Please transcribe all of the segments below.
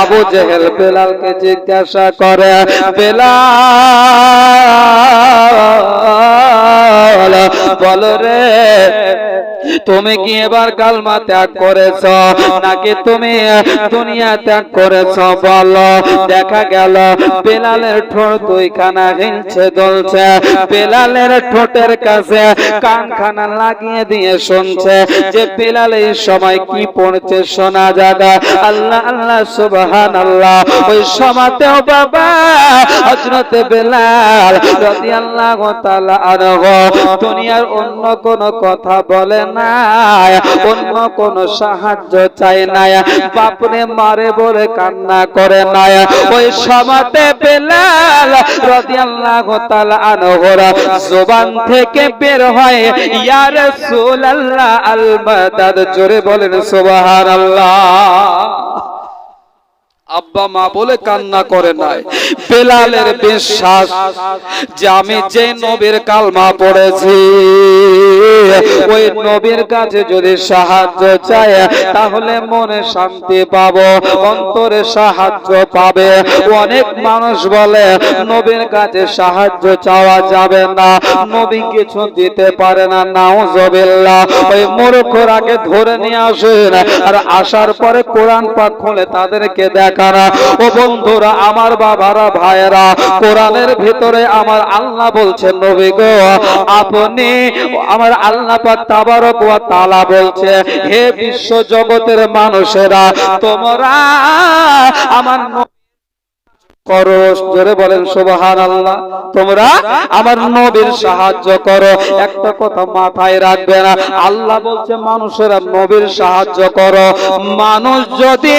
আবু জেহেল বেলালকে জিজ্ঞাসা করে বেলাল বল রে তুমি কি এবার কালমা ত্যাগ করেছ? নাকি তুমি দুনিয়া ত্যাগ করেছ? বলো। দেখা গেল, বেলালের ঠোঁট দুইখানা হিলছে দলছে। বেলালের ঠোঁটের কাছে কানখানা লাগিয়ে দিয়ে শুনছে যে বেলাল এই সময় কি পড়ছে শোনা যাবে। আল্লাহ আল্লাহ সুবহান আল্লাহ ওই সমাতেও বাবা হজরতে বেলাল রাদিয়াল্লাহু তাআলা আনহু, দুনিয়ার অন্য কোন কথা বলে না অন্য কোন সাহায্য চাই না বাপরে মারে বলে কান্না করে না ওই সমাতে বেলাল রাদিয়াল্লাহু তাআলা আনহুর জবান থেকে বের হয়। ইয়া রাসূলুল্লাহ আল মাদাদ জোরে বলেন সুবহানাল্লাহ। আব্বা মা বলে কান্না করে নাই। বেলালের বিশ্বাস যে আমি যে নবীর কালমা পড়েছি, ওই নবীর কাছে যদি সাহায্য চাই তাহলে মনে শান্তি পাবো, অন্তরে সাহায্য পাবে। অনেক মানুষ বলে, নবীর কাছে সাহায্য চাওয়া যাবে না, নবী কিছু দিতে পারে না নাও জবিল্লা ওই মূর্খর আগে ধরে নিয়ে আসেন, আর আসার পরে কোরআন পাক খুলে তাদেরকে দেখানা ও বন্ধুরা, আমার বাবারা, ভাইয়েরা, কোরআনের ভিতরে আমার আল্লাহ বলছেন, নবী গো, আপনি আমার আল্লাহ পাক তাবারক ওয়া তাআলা বলছে, হে বিশ্ব জগতের মানুষেরা, তোমরা আমার করো জোরে বলেন সুবহান আল্লাহ তোমরা আমার নবীর সাহায্য করো। একটা কথা মাথায় রাখবে না। আল্লাহ বলছে, মানুষেরা নবীর সাহায্য করো। মানুষ যদি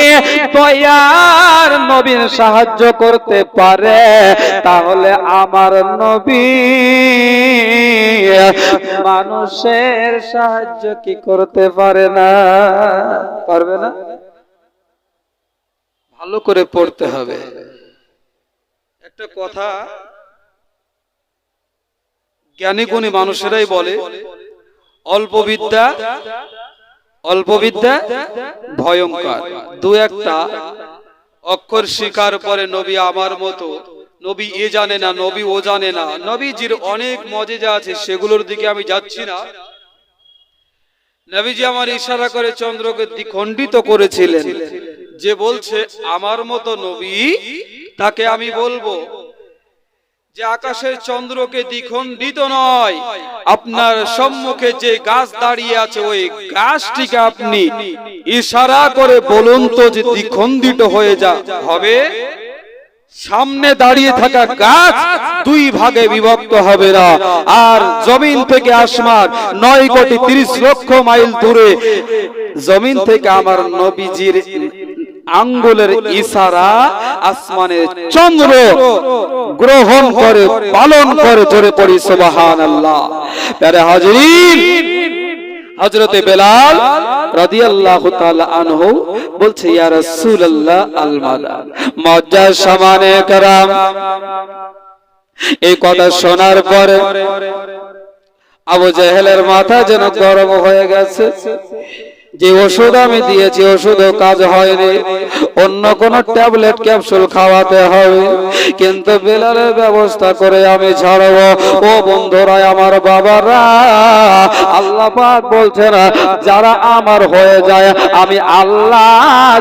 নবীর সাহায্য করতে পারে, তাহলে আমার নবী মানুষের সাহায্য কি করতে পারে না? পারবে না? ভালো করে পড়তে হবে। একটা কথা জ্ঞানী গুণী মানুষেরাই বলে অল্প বিদ্যা অল্প বিদ্যা ভয়ঙ্কর। দু একটা অক্ষর স্বীকার করে নবী আমার মতো। নবী এ জানে না নবী ও জানে না। নবীজির অনেক মজেজা আছে সেগুলোর দিকে আমি যাচ্ছি না। নবীজি আমার ইশারা করে চন্দ্রকে দ্বিখণ্ডিত করেছিলেন। যে বলছে আমার মতো নবী তাকে আমি বলব যে আকাশের চন্দ্রকে দ্বিখণ্ডিত নয়, আপনার সম্মুখে যে গাছ দাঁড়িয়ে আছে, ওই গাছটিকে আপনি ইশারা করে বলুন তো যে দ্বিখণ্ডিত হয়ে যা, হবে? সামনে দাঁড়িয়ে থাকা গাছ দুই ভাগে বিভক্ত হবে না, আর জমিন থেকে আসমান নয় কোটি তিরিশ লক্ষ মাইল দূরে। জমিন থেকে আমার নবীজির আঙ্গুলের ইশারা আসমানে চন্দ্র গ্রহণ করে পালন করে ধরে পড়ি সুবাহান আল্লাহ প্যারে হাজির হজরতে বেলাল রাদি আল্লাহ বলছে মজ্জা সামানে কারাম এই কথা শোনার পরে আবু জাহেলের মাথা যেন গরম হয়ে গেছে। যে ওষুধ আমি দিয়েছি, ওষুধও কাজ হয়নি। অন্য কোন ট্যাবলেট, ক্যাপসুল খাওয়াতে হবে। কিন্তু বেলারের ব্যবস্থা করে আমি ছাড়ব। ও বন্ধুরা, আমার বাবারা, আল্লাহ পাক বলছে না যারা আমার হয়ে যায়, আমি আল্লাহ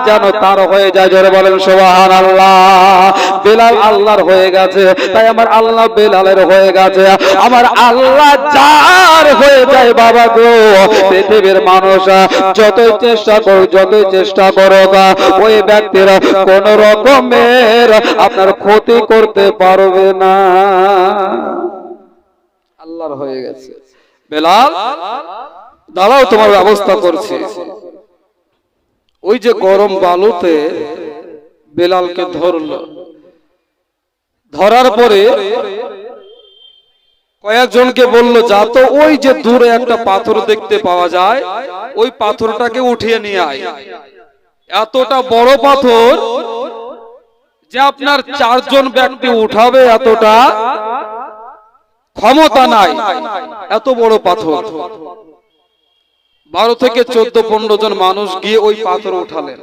যেন তার হয়ে যায়। জোরে বলেন সোহান আল্লাহ বেলাল আল্লাহর হয়ে গেছে, তাই আমার আল্লাহ বেলালের হয়ে গেছে। আমার আল্লাহ যার হয়ে যায়, বাবা গো, পৃথিবীর মানুষ যতই চেষ্টা করো, যতই চেষ্টা করো গা ওই ব্যক্তিরা কোন রকমের আপনার ক্ষতি করতে পারবে না। আল্লাহর হয়ে গেছে। বেলাল, দাঁড়াও, তোমার ব্যবস্থা করছি। ওই যে গরম বালুতে বেলালকে ধরলো। ধরার পরে কয়েকজনকে বলল, যা তো ওই যে দূরে একটা পাথর দেখতে পাওয়া যায়, ওই পাথরটাকে উঠিয়ে নিয়ে আয়। এতটা বড় পাথর যে আপনার চারজন ব্যক্তি উঠাবে এতটা ক্ষমতা নাই। এত বড় পাথর। বারো থেকে চোদ্দ, পনেরো জন মানুষ গিয়ে ওই পাথর উঠালেন।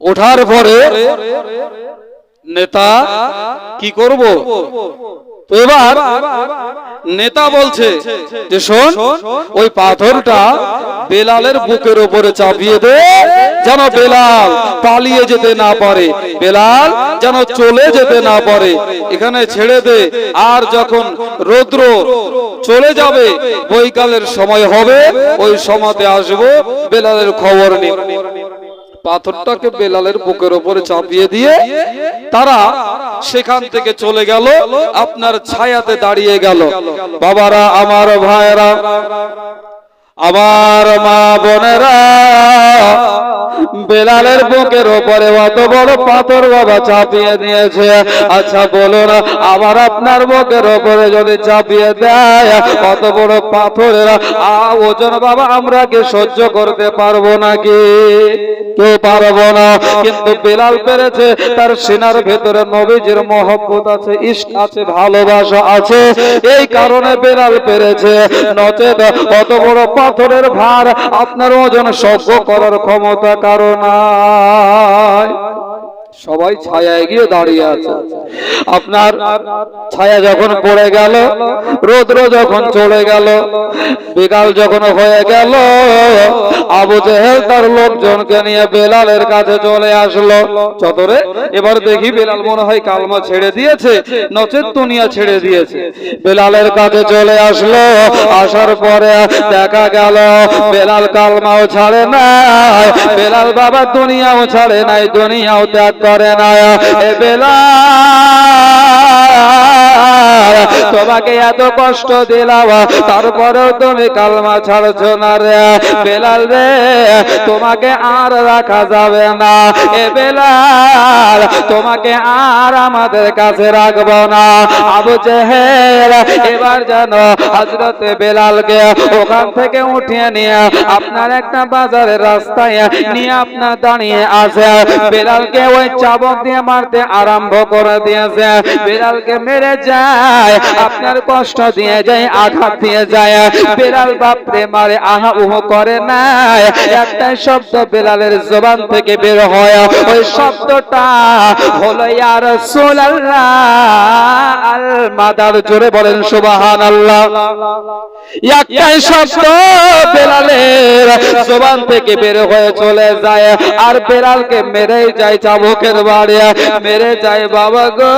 ওঠার পরে নেতা কি করব? তো এবার নেতা বলছে যে, শোন, ওই পাথরটা বেলালের বুকের উপরে চাপিয়ে দে, যেন বেলাল পালিয়ে যেতে না পারে। বেলাল যেন চলে যেতে না পারে। এখানে ছেড়ে দে। আর যখন রৌদ্র চলে যাবে, বৈকালের সময় হবে, ওই সময়তে আসব, বেলালের খবর নিয়ে পাথরটাকে বেলালের বুকের উপরে চাপিয়ে দিয়ে তারা সেখান থেকে চলে গেল, আপনার ছায়াতে দাঁড়িয়ে গেল। বাবারা, আমার ভাইরা আমার মা বোনেরা, বেলালের বুকের ওপরে অত বড় পাথর বাবা চাপিয়ে দিয়েছে। আচ্ছা বলুন আবার আপনার বুকের ওপরে যদি চাপিয়ে দেয় অত বড় পাথরের ওজন বাবা, আমরা কি সহ্য করতে পারব নাকি? কেউ পারব না। কিন্তু বেলাল পেরেছে, তার সিনার ভেতরে নবীজির মহব্বত আছে ইস্ক আছে, ভালোবাসা আছে। এই কারণে বেলাল পেরেছে। নচেত অত বড় পাথরের ভার আপনার ওজন সহ্য করার ক্ষমতা কারণ সবাই ছায়ায় গিয়ে দাঁড়িয়ে আছে। আপনার ছায়া যখন পড়ে গেল, রোদ্র যখন চলে গেল, বিকাল যখন হয়ে গেল, আবু জেহেল তার লোকজনকে নিয়ে বেলালের কাছে চলে আসলো। চতরে এবার দেখি বেলাল মনে হয় কালমা ছেড়ে দিয়েছে, নচেত দুনিয়া ছেড়ে দিয়েছে। বেলালের কাছে চলে আসলো, আসার পরে দেখা গেল, বেলাল কালমাও ছাড়ে নাই, বেলাল বাবা দুনিয়াও ছাড়ে নাই, দুনিয়াও ত্যাগ করে না এ বেলাল তোমাকে এত কষ্ট দিলাম, তারপরেও তুমি কালমা ছাড়ছো না রে। বেলাল রে, তোমাকে আর রাখা যাবে না। এ বেলাল, তোমাকে আর আমাদের কাছে রাখব না। আবু জেহেল, এবার যেন হজরতে বেলালকে ওখান থেকে উঠিয়ে নিয়ে আপনার একটা বাজারের রাস্তায় নিয়ে আপনার দাঁড়িয়ে আছে। বেলালকে ওই চাবক দিয়ে মারতে আরম্ভ করে দিয়েছে। বেলালকে মেরে যায়। আপনার কষ্ট দিয়ে যায়, আঘাত দিয়ে যায়। বেলাল বাপরে মারে, আহা, উহ করে নাই। একটাই শব্দ বেলালের জবান থেকে বের হয়। ওই শব্দটা হলো, ইয়া রাসূলুল্লাহ। আল মাদার জোরে বলেন, সুবহানাল্লাহ। একটাই শব্দ বেলালের জবান থেকে বের হয়ে চলে যায়। আর বেলালকে মেরে যায় চাবুকের বাড়ি। মেরে যায়, বাবা গো,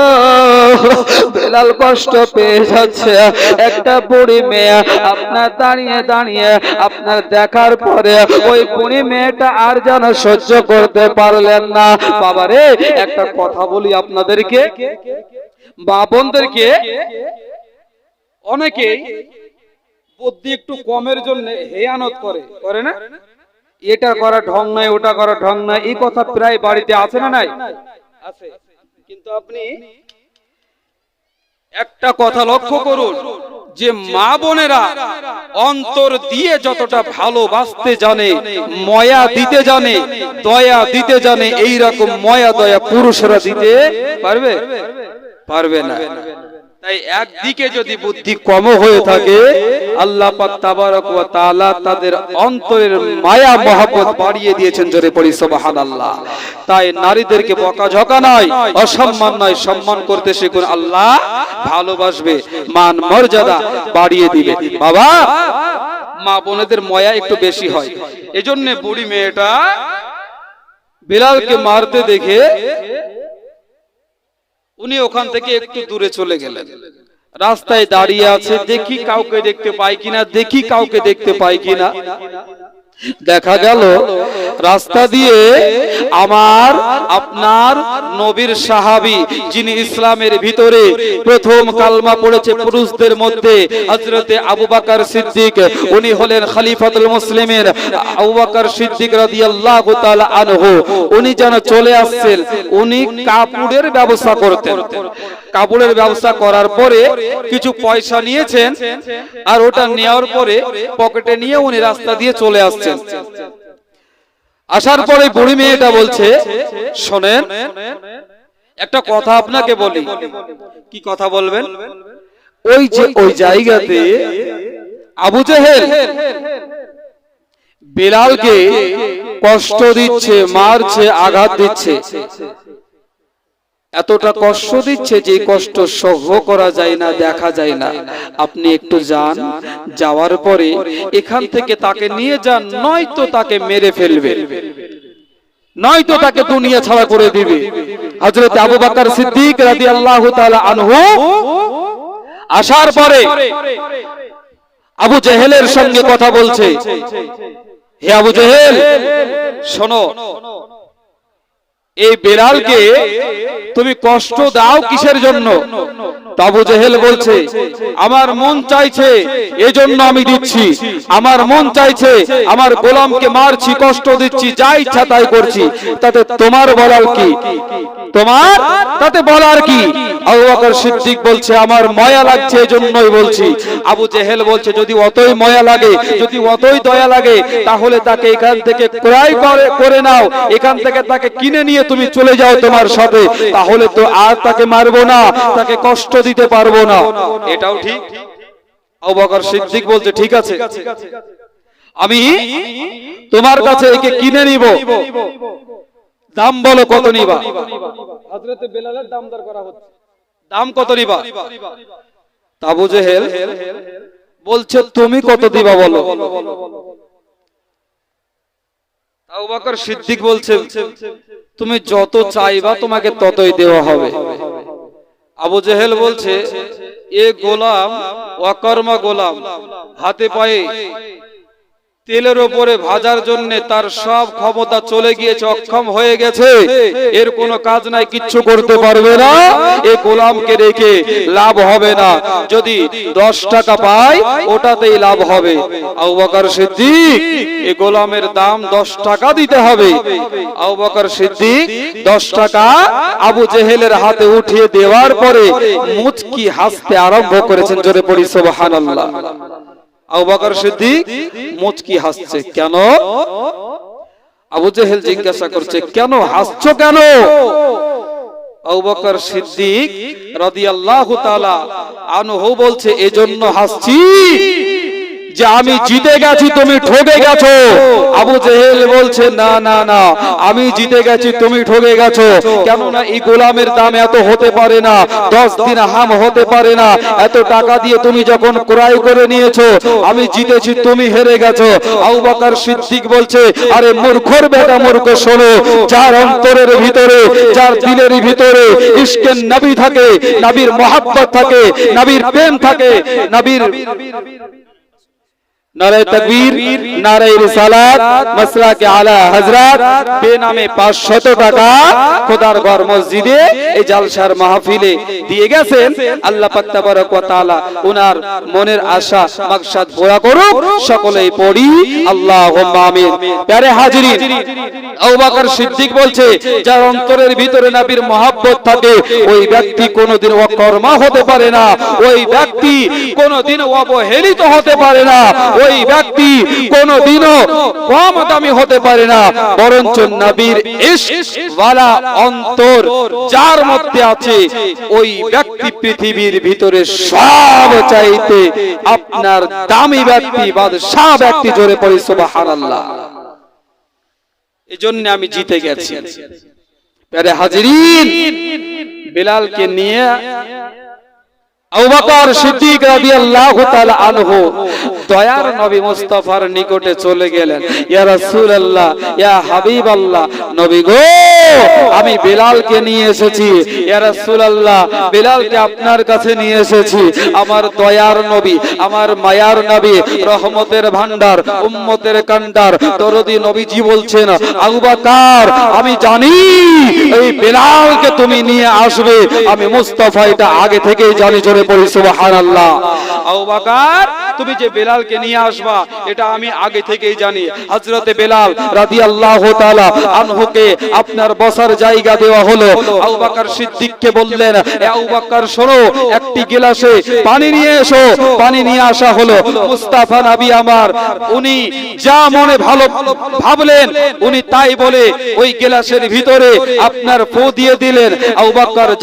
বেলাল কষ্ট একটা বুড়ি মেয়ে আপনার দাঁড়িয়ে দাঁড়িয়ে আপনার দেখার পরে ওই বুড়ি মেয়েটা আর যেন সহ্য করতে পারলেন না। একটা কথা বলি আপনাদেরকে। বুদ্ধি একটু কমের জন্য হেয়ানত করে। করে না? এটা করা ঢং নাই, ওটা করা ঢং নাই। এই কথা প্রায় বাড়িতে আছে না নাই? আছে। কিন্তু আপনি একটা কথা লক্ষ্য করুন, যে মা বোনেরা অন্তর দিয়ে যতটা ভালোবাসতে জানে, ময়া দিতে জানে, দয়া দিতে জানে এই রকম ময়া দয়া পুরুষরা দিতে পারবে? পারবে না। তাই একদিকে যদি বুদ্ধি কম হয়ে থাকে, আল্লাহ পাক তাবারক ওয়া তাআলা তাদের অন্তরের মায়া, মহব্বত বাড়িয়ে দিয়েছেন জোরে পড়ি, সুবহানাল্লাহ। তাই নারীদেরকে বকাঝকা নয়, অসম্মান নয়, সম্মান করতে শিখুন, আল্লাহ ভালোবাসবে, মান মর্যাদা বাড়িয়ে দিবে। বাবা, মা বোনেদের ময়া একটু বেশি হয়। এজন্য বুড়ি মেয়েটা বিলালকে মারতে দেখে উনি ওখান থেকে একটু দূরে চলে গেলেন। রাস্তায় দাঁড়িয়ে আছে দেখি কাউকে দেখতে পাই কিনা দেখি কাউকে দেখতে পাই কিনা। দেখা গেল রাস্তা দিয়ে আমার আপনার নবীর সাহাবী যিনি ইসলামের ভিতরে প্রথম কালমা পড়েছে পুরুষদের মধ্যে হযরতে আবু বকর সিদ্দিক উনি হলেন খলিফাতুল মুসলিমের আবু বকর সিদ্দিক রাদিয়াল্লাহু তাআলা আনহু উনি যেন চলে আসছেন উনি কাপড়ের ব্যবসা করতেন। কাপড়ের ব্যবসা করার পরে কিছু পয়সা নিয়েছেন আর ওটা নেওয়ার পরে পকেটে নিয়ে উনি রাস্তা দিয়ে চলে আসছেন। আসার পরে বুড়ি মেয়েটা বলছে শোনেন একটা কথা আপনাকে বলি। কি কথা বলবেন? ওই যে ওই জায়গাতে আবু জেহেল বেলালকে কষ্ট দিচ্ছে মারছে আঘাত দিচ্ছে। এতটা কষ্ট দিচ্ছে যে কষ্ট সহ্য করা যায় না দেখা যায় না। আপনি একটু যান যাওয়ার পরে এখান থেকে তাকে নিয়ে যান নয়তো তাকে মেরে ফেলবে। নয়তো তাকে দুনিয়া ছাড়া করে দিবে। হযরত আবু বকর সিদ্দিক রাদিয়াল্লাহু তাআলা আনহু আসার পরে আবু জেহেলের সঙ্গে কথা বলছে। হে আবু জেহেল শোনো এই বেলালকে তুমি কষ্ট দাও কিসের জন্য? তাবু জেহেল বলছে, আমার মন চাইছে এজন্য আমি দিচ্ছি। আমার মন চাইছে আমার গোলামকে মারছি, কষ্ট দিচ্ছি, যা ইচ্ছা তাই করছি। তাতে তোমার বলার কি? তোমার? তাতে বলার কি? আবু বকর সিদ্দিক বলছে, আমার ময়া লাগছে এজন্যই বলছি। আবু জেহেল বলছে, যদি অতই ময়া লাগে, যদি অতই দয়া লাগে, তাহলে তাকে এখান থেকে ক্রয় করে করে নাও। এখান থেকে তাকে কিনে নিয়ে তুমি চলে যাও তোমার সাথে তাহলে তো আর তাকে মারবো না তাকে কষ্ট দিতে পারব না। এটাও ঠিক। সিদ্দিক বলছে ঠিক আছে। আমি তোমার কাছে একে কিনে নিব। দাম বলো কত নিবা? হযরতে বেলালের দাম দর করা হচ্ছে। দাম কত নিবা? জেহেল বলছে তুমি কত দিবা বলো? আবু বকর সিদ্দিক বলছে তুমি যত চাইবা তোমাকে ততই দেওয়া হবে। আবু জেহেল বলছে, এ গোলাম, অকর্মা গোলাম, হাতে পায়ে তেলের ওপরে ভাজার জন্য তার সব ক্ষমতা চলে গিয়েছে, অক্ষম হয়ে গেছে। এর কোনো কাজ নাই, কিচ্ছু করতে পারবে না। এই গোলামকে রেখে লাভ হবে না। যদি দশ টাকা পায়, ওটাতেই লাভ হবে। আবু বকর সিদ্দিক এই গোলামের দাম দশ টাকা দিতে হবে। আবু বকর সিদ্দিক, দশ টাকা আবু জেহেলের হাতে উঠিয়ে দেওয়ার পরে মুচকি হাসতে আরম্ভ করেছেন, জোরে পড়ি আবু বকর সিদ্দিক মুচকি হাসছে, কেন? আবু জেহেল জিজ্ঞাসা করছে, কেন হাসছো কেন? সিদ্দিক রাদিয়াল্লাহু তাআলা আনহু বলছে, এজন্য হাসছি। যে আমি জিতে গেছি তুমি ঠকে গেছো আবু জেহেল বলছে না না না আমি জিতে গেছি তুমি ঠকে গেছো কেননা এই গোলামের দাম এত হতে পারে না দশ দিন হাম হতে পারে না এত টাকা দিয়ে তুমি যখন ক্রয় করে নিয়েছো আমি জিতেছি তুমি হেরে গেছো আবু বকর সিদ্দিক বলছে আরে মূর্খর বেটা মূর্খ শোনো যার অন্তরের ভিতরে যার দিলের ভিতরে ইশকের নবী থাকে নবীর মহাব্বত থাকে নবীর প্রেম থাকে নবীর নারে তকবীর নারে রিসালাত মাসলা কে আলা হযরত বেনামে 500 টাকা খোদার ঘর মসজিদে এই জালসার মাহফিলে দিয়ে গেছেন। আল্লাহ পাক তাবারক ওয়া তাআলা উনার মনের আশা মাকসাদ পুরা করুক। সকলেই পড়ি। আল্লাহুম্মা আমিন। প্যারে হাজিরিন আবু বকর সিদ্দিক বলছে যার অন্তরের ভিতরে নবীর মহব্বত থাকে ওই ব্যক্তি কোনোদিন অকর্মা হতে পারে না। ওই ব্যক্তি কোনোদিন অবহেলিত হতে পারে না। ওই ব্যক্তি কোনোদিনও কম দামি হতে পারে না, বরঞ্চ নবীর ইশকওয়ালা অন্তর যার মধ্যে আছে ওই ব্যক্তি পৃথিবীর ভিতরে সব চাইতে আপনার দামি ব্যক্তি, বাদশাহ ব্যক্তি জোরে পড়ি সুবহানাল্লাহ। এজন্য আমি জিতে গেছি। প্যারে হাজিরিন, বেলালকে নিয়ে আবু বকর সিদ্দিক রাদিয়াল্লাহু তাআলা আনহু দয়ার নবী মুস্তাফার নিকটে চলে গেলেন, ইয়া রাসূলুল্লাহ, ইয়া হাবিবাল্লাহ, নবী গো! আমি বেলালকে নিয়ে এসেছি। বেলালকে আপনার কাছে নিয়ে এসেছি। আমার দয়ার নবী, আমার মায়ার নবী, রহমতের ভান্ডার উম্মতের কান্ডার দরদি নবীজি বলছেন, আবু বকর, আমি জানি এই বেলালকে তুমি নিয়ে আসবে। আমি মুস্তাফা এটা আগে থেকেই জানি জোরে পড়ি সুবহানাল্লাহ। আবু বকর তুমি যে বেলালকে নিয়ে আসবা, এটা আমি আগে থেকেই জানি। হযরতে বেলাল রাদিয়াল্লাহু তাআলা আনহুকে আপনার বসার জায়গা দেওয়া হলো। সিদ্দিককে বললেন শোনো, একটি গিলাসে পানি নিয়ে এসো। পানি নিয়ে আসা হলো মুস্তাফা নবী আমার। উনি যা মনে ভালো ভাবলেন, উনি তাই বলে ওই গিলাসের ভিতরে আপনার ফু দিয়ে দিলেন। আবু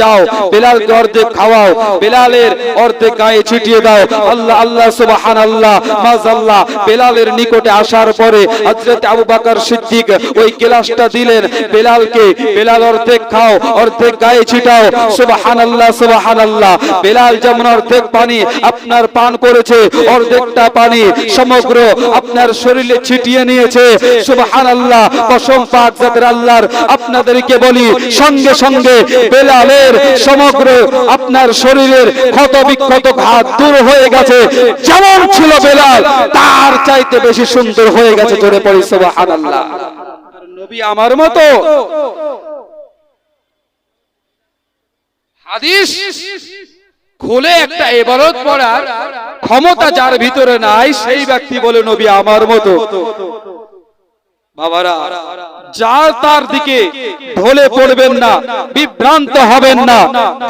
যাও, বেলালকে অর্ধেক খাওয়াও, বেলালের অর্ধেক গায়ে ছিটিয়ে দাও। আল্লাহ আল্লাহ সুবহান সুবহানাল্লাহ মাযাল্লাহ বেলালের নিকটে আসার পরে হযরত আবু বকর সিদ্দিক ওই গ্লাসটা দিলেন, বেলালকে, বেলাল, অর্ধেক খাও, অর্ধেক গায়ে ছিটাও, সুবহানাল্লাহ সুবহানাল্লাহ, বেলাল যেমন অর্ধেক পানি আপনার পান করেছে, অর্ধেকটা পানি সমগ্র আপনার শরীরে ছিটিয়ে নিয়েছে, সুবহানাল্লাহ, কসম পাক জাতের আল্লাহর, আপনাদেরকে বলি, সঙ্গে সঙ্গে বেলালের সমগ্র আপনার শরীরের ক্ষত বিক্ষত ঘাত দূর হয়ে গেছে, যেমন ছিল বেলাল তার চাইতে বেশি সুন্দর হয়ে গেছে জোরে পড়ি সুবহানাল্লাহ। নবী আমার মতো। হাদিস খুলে একটা এবারত পড়ার ক্ষমতা যার ভিতরে নাই সেই ব্যক্তি বলে নবী আমার মতো। বাবারা যার তার দিকে ঢলে পড়বেন না বিভ্রান্ত হবেন না।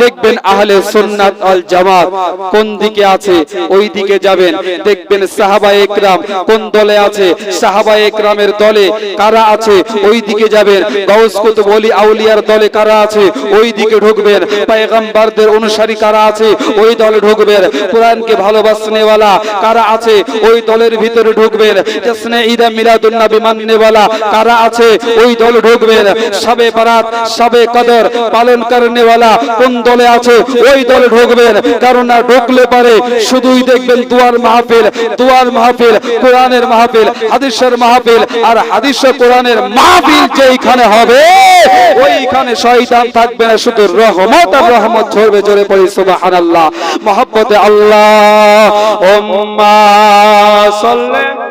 দেখবেন আহলে সুন্নাত আল জামাত কোন দিকে আছে ওই দিকে যাবেন। দেখবেন সাহাবা একরাম কোন দলে আছে সাহাবা একরামের দলে কারা আছে ওই দিকে যাবেন। গাউস কুতুব ওলি আউলিয়ার দলে কারা আছে ওই দিকে ঢুকবেন। পয়গম্বরদের অনুসারী কারা আছে ওই দলে ঢুকবেন। কোরআনকে ভালোবাসনেওয়ালা কারা আছে ওই দলের ভিতরে ঢুকবেন। জশ্নে ঈদ মিলাদুন নবী মাননেওয়ালা কারা আছে, ওই দল ঢুকবেন। সবে বারাত, সবে কদর পালন করনেওয়ালা কোন দলে আছে, ওই দলে ঢুকবেন। কারণ না ঢুকলে পারে, শুধুই দেখবেন দুয়ার মাহফিল দুয়ার মাহফিল, কোরআনের মাহফিল, হাদিসের মাহফিল, আর হাদিস কোরআনের মাহফিল যেইখানে হবে, ওইখানে শয়তান থাকবে না, শুধু রহমত আর রহমত ঝরবে জোরে পড়ি সুবহানাল্লাহ। মহব্বতে আল্লাহ, উম্মা সাল্লি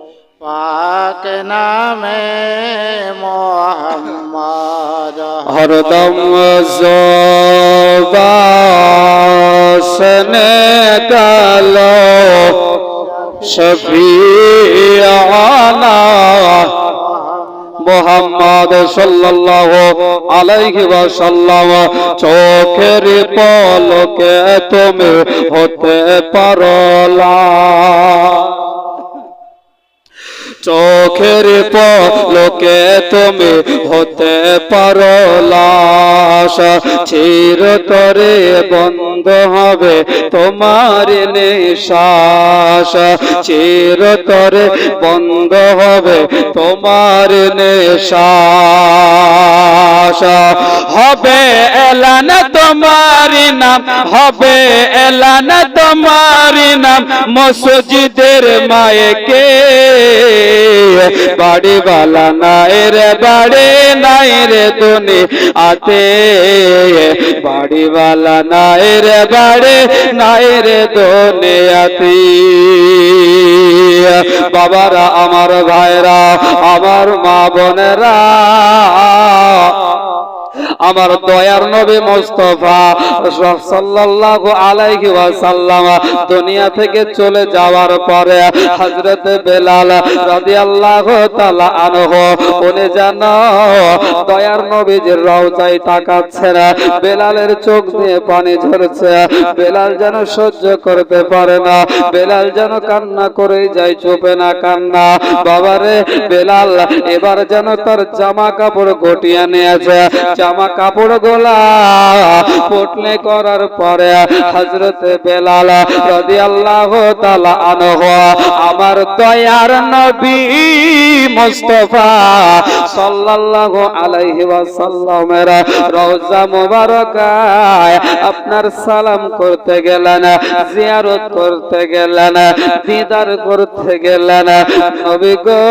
পাক নামে মোহাম্মদ হরদম জবাসনে কালো শফিয়ানা মোহাম্মদ সাল্লাল্লাহু আলাইহি ওয়াসাল্লাম, চোখের পলকে তুমি হতে পারো লাল। চোখের পলকে তুমি হতে পারো লাশ। চিরতরে বন্ধ হবে তোমার নিশ্বাস। চিরতরে বন্ধ হবে তোমার নিশ্বাস। হবে এলান তোমার নাম, হবে এলান তোমার নাম, মসজিদের মায়েকে বাড়ি বালা নাই রে, বাড়ি নাই রে দুনি আতে। বাড়ি বালা নাই রে, বাড়ি নাই রে দুনিয়াতে বাবারা, আমার ভাইরা, আমার মা বোনেরা আমার দয়ার নবী মোস্তফা সাল্লাল্লাহু আলাইহি ওয়াসাল্লাম দুনিয়া থেকে চলে যাওয়ার পরে হযরত বেলাল রাদিয়াল্লাহু তাআলা আনহু, উনি যেন দয়ার নবীজির রওজায় তাকাচ্ছেন, বেলালের চোখ দিয়ে পানি ঝরছে, বেলাল যেন সহ্য করতে পারে না, বেলাল যেন কান্না করে যায়, চোপে না কান্না। বাবারে, বেলাল, এবার যেন তার জামা কাপড় গটিয়ে নিয়েছে জামা কাপড় গোলা পটলে করার পরে হজরত বেলাল রাদিয়াল্লাহু তাআলা আনহু, আমার দয়ার নবী মুস্তফা সাল্লাল্লাহু আলাইহি ওয়াসাল্লামের রওজা মুবারকায় আপনার সালাম করতে গেলেন, জিয়ারত করতে গেলেন, দিদার করতে গেলেন, নবী গো,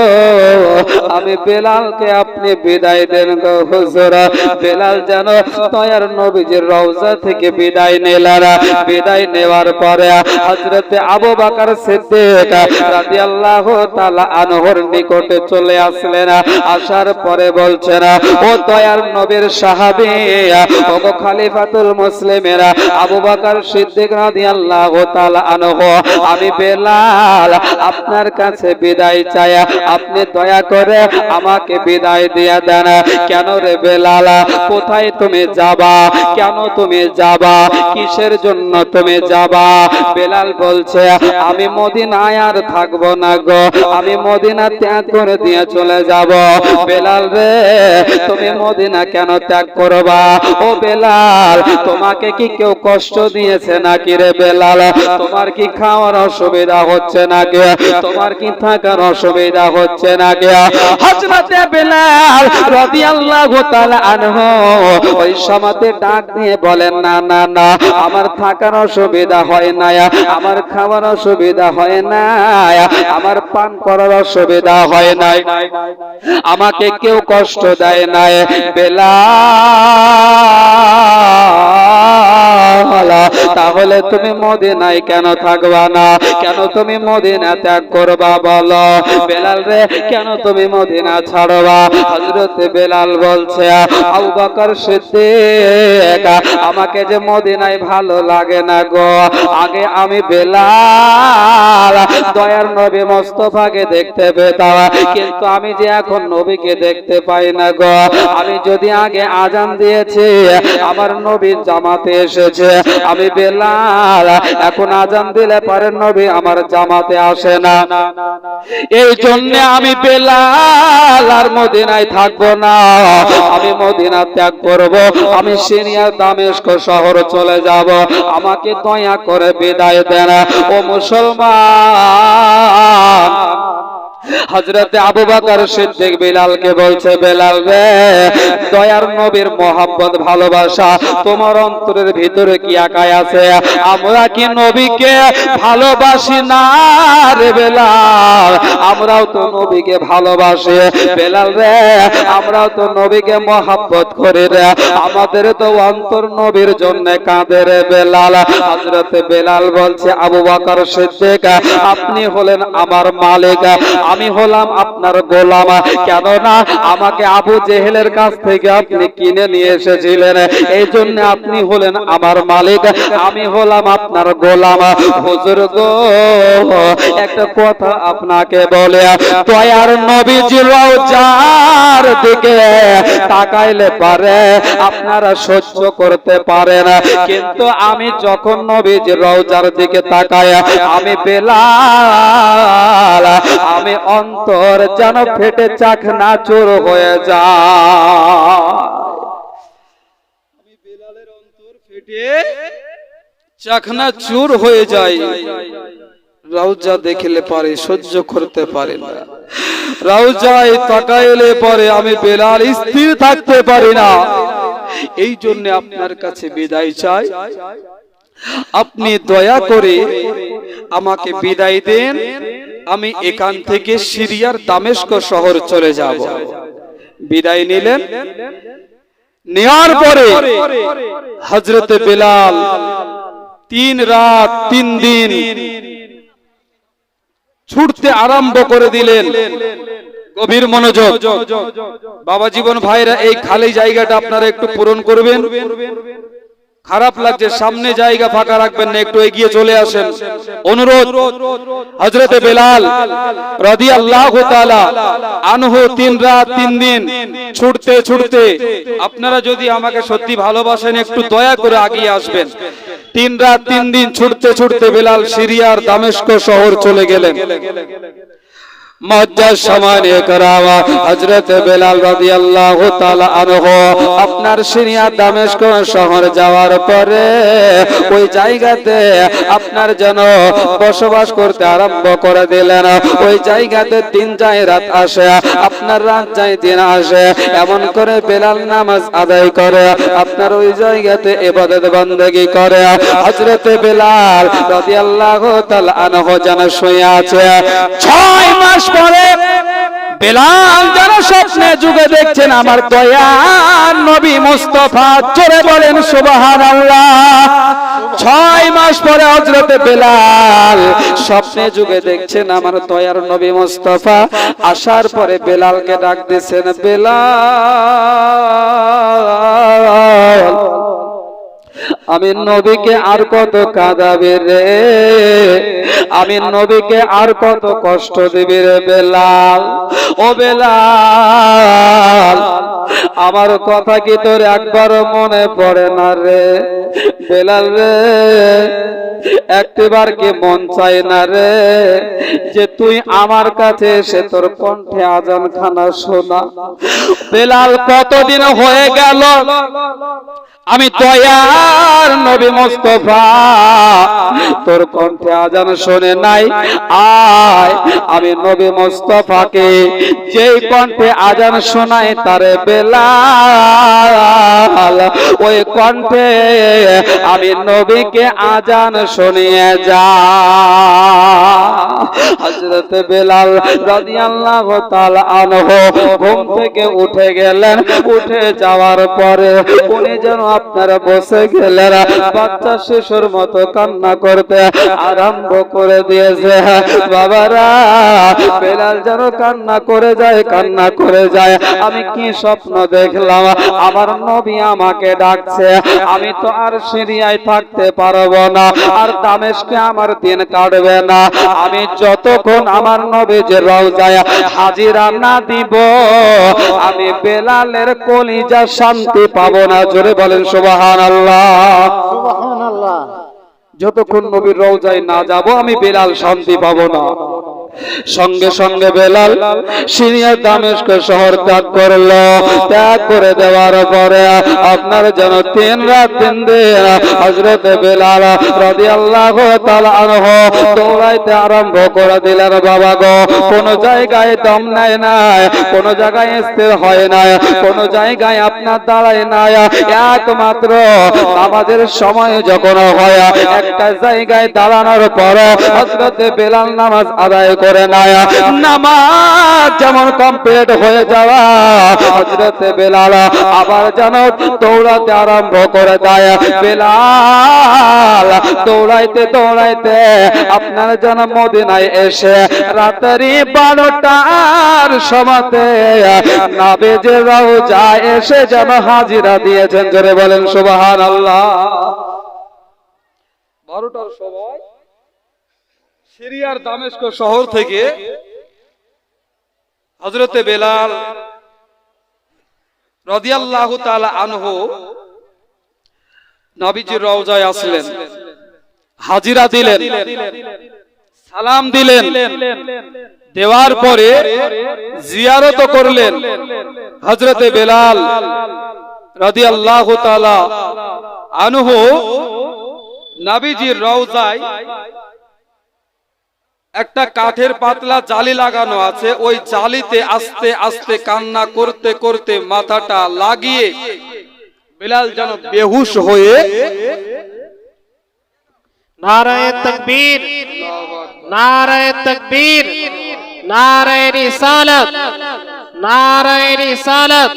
আমি বেলালকে আপনি বিদায় দেন গো হুজুর। বেলাল যেন দয়ার নবীজির রওজা থেকে বিদায় নিলেন বিদায় নেওয়ার পরে হযরতে আবু বকর সিদ্দিক রাদিয়াল্লাহু তাআলা আনহর নিকটে চলে আসলেন। আসার পরে বলছেন, ও দয়ার নবীর সাহাবী, ও খলিফাতুল মুসলিমেরা আবু বকর সিদ্দিক রাদিয়াল্লাহু তাআলা আনহু, আমি বেলাল, আপনার কাছে বিদায় চাই। আপনি দয়া করে আমাকে বিদায় দিয়ে দেন। কেন রে বেলাল? কোথায় তুমি যাবা কেন তুমি যাবা কিসের জন্য তুমি যাবা বেলাল বলছে আমি মদিনায় আর থাকব না গো আমি মদিনা ত্যাগ করে দিয়ে চলে যাব বেলাল রে তুমি মদিনা কেন ত্যাগ করবা ও বেলাল তোমাকে কি কেউ কষ্ট দিয়েছে নাকি রে বেলাল তোমার কি খাওয়ার অসুবিধা হচ্ছে না নাকি তোমার কি থাকার অসুবিধা হচ্ছে নাকি হযরতে বেলাল রাদিয়াল্লাহু তাআলা আনহু ওই সমাতে ডাক দিয়ে বলেন, না না না, আমার থাকার অসুবিধা হয় না, আমার খাওয়ার অসুবিধা হয় না, আমার পান করার অসুবিধা হয় না, আমাকে কেউ কষ্ট দেয় না বেলা তাহলে তুমি মদিনায় কেন থাকবা না? কেন তুমি মদিনা ত্যাগ করবা বলো? বেলাল রে, কেন তুমি মদিনা ছাড়বা? হযরত বেলাল বলছে, আবু বকর সিদ্দিক, আমাকে যে মদিনায় ভালো লাগে না গো। আগে আমি বেলাল, দয়ার নবী মোস্তফাকে দেখতে পেতাম, কিন্তু আমি যে এখন নবীকে দেখতে পাই না গো। আমি যদি আগে আজান দিয়েছি, আমার নবীর জামাতে এসেছে। আমি বেলাল, এখন আজান দিলে পরে নবী, আমার জামাতে আসে না। এই জন্য আমি বেলাল আর মদিনায় থাকব না। আমি মদিনা ত্যাগ করব, আমি সিরিয়ার দামেস্ক শহর চলে যাব। আমাকে দয়া করে বিদায় দেন। ও মুসলমান হজরতে আবু বকর সিদ্দিক বিলালকে বলছে, বেলাল রে, দয়ার নবীর মোহাম্মদ ভালোবাসা, তোমার অন্তরের ভিতরে কি একাই আছে? আমরা কি নবীকে ভালোবাসি না রে বেলাল? আমরাও তো নবীকে ভালোবাসি। বেলাল রে, আমরাও তো নবীকে মোহাব্বত করি রে। আমাদের তো অন্তর নবীর জন্য কাঁদে রে বেলাল। হজরতে বেলাল বলছে, আবু বকর সিদ্দিক, আপনি হলেন আমার মালিক। আমি হলাম আপনার গোলাম। কেননা আমাকে আবু জেহেলের কাছ থেকে আপনি কিনে নিয়ে এসেছিলেন। এই জন্য আপনি হলেন আমার মালিক, আমি হলাম আপনার গোলাম। হুজুর গো, একটা কথা আপনাকে বলে। তয়ার নবীজি যার দিকে তাকাইলে পারে, আপনারা সহ্য করতে পারেন। কিন্তু আমি যখন নবীজি রওজার দিকে তাকায় আমি বেলাল, আমি অন্তর যেন ফেটে চাখনা চোর হয়ে যায়। আমি বেলালের অন্তর ফেটে চাখনা চুর হয়ে যায় রাউজা দেখলে পারে, সহ্য করতে পারে না। রাউজায় তাকাইলে পরে আমি বেলাল স্থির থাকতে পারি না। এই জন্য আপনার কাছে বিদায় চাই। আপনি দয়া করে আমাকে বিদায় দেন, আমি এখান থেকে সিরিয়ার দামেস্ক শহর চলে যাব। বিদায় নিলেন। নেওয়ার পরে হজরতে বেলাল তিন রাত, তিন দিন ছুটতে আরম্ভ করে দিলেন। গভীর মনোযোগ। বাবা জীবন ভাইরা, এই খালি জায়গাটা আপনারা একটু পূরণ করবেন। খারাপ লাগছে সামনে জায়গা ফাঁকা রাখবেন না একটু এগিয়ে চলে আসেন। অনুরোধ হজরতে বেলাল রাদি আল্লাহ আনহু তিন রাত তিন দিন ছুটতে ছুটতে আপনারা যদি আমাকে সত্যি ভালোবাসেন একটু দয়া করে আগিয়ে আসবেন। তিন রাত তিন দিন ছুটতে ছুটতে বেলাল সিরিয়ার দামেস্ক শহর চলে গেলেন। মজ্জার সমানে করাওয়া হজরত বেলাল রাদিয়াল্লাহু আল্লাহ আনহ আপনার সিরিয়া দামেস্ক শহর যাওয়ার পরে ওই জায়গাতে আপনার যেন বসবাস করতে আরম্ভ করে দিলেন। ওই জায়গাতে তিন যায় রাত আসে, আপনার রাত চাই দিন আসে। এমন করে বেলাল নামাজ আদায় করে, আপনার ওই জায়গাতে এবাদত বন্দেগি করে। হযরত বেলাল রাদিয়াল্লাহু আল্লাহ আনহ যেন শুয়ে আছে। ছয় মাস পরে বেলাল যারা স্বপ্নে যুগে দেখছেন আমার দয়ার নবী মুস্তফা। চলে বলেন সুবাহান ছয় মাস পরে হজরতে বেলাল স্বপ্নে যুগে দেখছেন আমার দয়ার নবী মুস্তফা। আসার পরে বেলালকে ডাক দিয়েছেন, বেলাল। আমি নবীকে আর কত কাঁদাবি রে? আমি নবীকে আর কত কষ্ট দিবি রে বেলাল? ও বেলাল। আমার কথা কি তোর একবার মনে পড়ে না রে? বেলাল রে? একটিবার কি মন চাই না রে যে তুই আমার কাছে এসে তোর কণ্ঠে আজান খানা শোনা। বেলাল কতদিন হয়ে গেল? আমি দয়ার নবী মোস্তফা। তোর কণ্ঠে আজান শোনে নাই? আয় আমি নবী মোস্তফাকে যেই কণ্ঠে আজান শোনায় তারে বেলাল। ওই কণ্ঠে আমি নবীকে আজান শুনিয়ে যা। হযরত বেলাল রাদিয়াল্লাহু তাআলা আনহু ঘুম থেকে উঠে গেলেন। উঠে যাওয়ার পরে উনি যেন আপনারা বসে গেলেন। বাচ্চা শিশুর মতো কান্না করতে আরম্ভ করে দিয়েছে। বাবারা, বেলাল যেন কান্না করে যায়, কান্না করে যায়। আমি কি স্বপ্ন দেখলাম? আমার নবী আমাকে ডাকছে। আমি তো আর সিরিয়ায় থাকতে পারব না। আর দামেশকে আমার দিন কাটবে না। আমি যতক্ষণ আমার নবী রওজায় হাজিরা না দিব আমি বেলালের কলিজা শান্তি পাবো না। জোরে বলেন সুবহানাল্লাহ। সুবহানাল্লাহ। যতক্ষণ নবীর রওজায় না যাব আমি বেলাল শান্তি পাবো না। সঙ্গে সঙ্গে বেলাল সিরিয়া দামেস্ক শহর ত্যাগ করল। ত্যাগ করে দেওয়ার পরে আপনার যেন তিন রাত তিন দিন হজরত বেলাল রাজি আল্লাহ দৌড়াইতে আরম্ভ করে দিলেন, বাবা গো, কোন জায়গায় দম নাই নাই, কোন জায়গায় স্থির হয় নাই, কোন জায়গায় আপনার দাঁড়ায় নাই। একমাত্র নামাজের সময় যখন হয়, একটা জায়গায় দাঁড়ানোর পর হজরতে বেলাল নামাজ আদায় করে নেয়। নামাজ যেমন কমপ্লিট হয়ে যাওয়া হজরতে বেলাল আবার যেন দৌড়াতে আরম্ভ করে দেয়। বেলাল দৌড়াইতে দৌড়াইতে আপনার যেন মদিনায় এসে রাত্রি বারোটার সমাতে নাবেজে রওজা এসে যেন হাজিরা দিয়েছেন। জোরে বলেন সুবহান আল্লাহ বারোটার সময় সিরিয়ার দামেস্ক শহর থেকে হজরতে বেলাল রদিয়াল্লাহু আনহু নবীজির রওজায় আসলেন। হাজিরা দিলেন। সালাম দিলেন। দেওয়ার পরে জিয়ারত করলেন হজরতে বেলাল রাদিয়াল্লাহু তাআলা আনহু নবীজির রওজায় একটা কাঠের পাতলা জালি লাগানো আছে ওই জালিতে আস্তে আস্তে কান্না করতে করতে মাথাটা লাগিয়ে বিলাল যেন বেহুশ হয়ে নারায় তকবীর নারায় তকবীর নারায় রিসালাত নারায় রিসালাত।